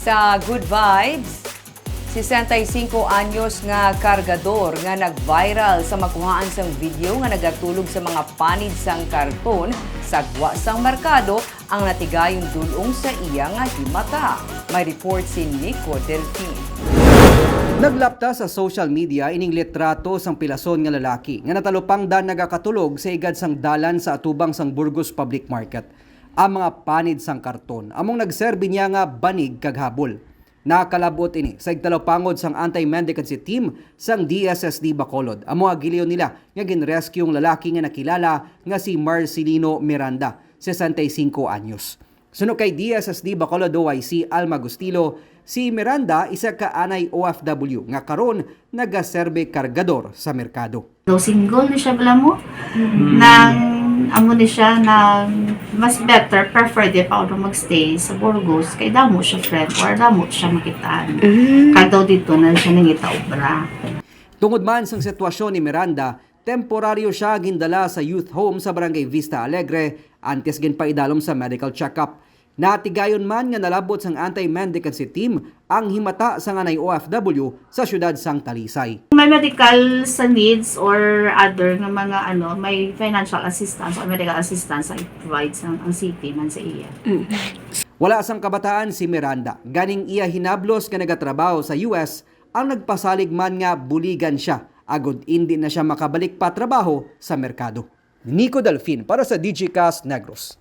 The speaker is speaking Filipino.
Sa Good Vibes, 65 anyos nga kargador nga nag-viral sa makuhaan sang video nga nagatulog sa mga panid sang karton sa gwa sang merkado ang natigayong dulong sa iya nga himata. May report si Nico Delfin. Naglapta sa social media ining litrato sang pilason nga lalaki nga natalupang dan nagakatulog sa igad sang dalan sa atubang sang Burgos Public Market. Ang mga panid sang karton among nagserbi niya nga banig kag habol. Nakalabot ini sa igtalopangod sang anti-mendicancy team sang DSSD Bacolod. Amo agiliw nila nga ginrescue ang lalaki nga nakilala nga si Marcelino Miranda, 65 anyos. Suno kay DSSD Bacolod OIC Alma Gustilo, si Miranda isa ka anay OFW nga karon nagaserbe kargador sa merkado. So, single ni siya bala mo. Nang, amo ni siya na mas better, prefer di pa ako magstay sa Burgos. Kay damo siya friend or damo siya makitaan. Kag daw dito na siya nangita obra. Tungod man sang sitwasyon ni Miranda, temporaryo siya gindala sa youth home sa Barangay Vista Alegre antes gin paidalom sa medical check-up. Natigayon man nga nalabot sang anti-mendicancy team ang himata sa nganay OFW sa syudad sang Talisay. May medical sa needs or other nga mga ano, may financial assistance or medical assistance ay provide sa ang city man sa iya. Wala sang kabataan si Miranda. Ganing iya hinablos nga nagatrabaho sa US ang nagpasalig man nga buligan siya agod hindi na siya makabalik pa trabaho sa merkado. Nico Delfin para sa DGCast Negros.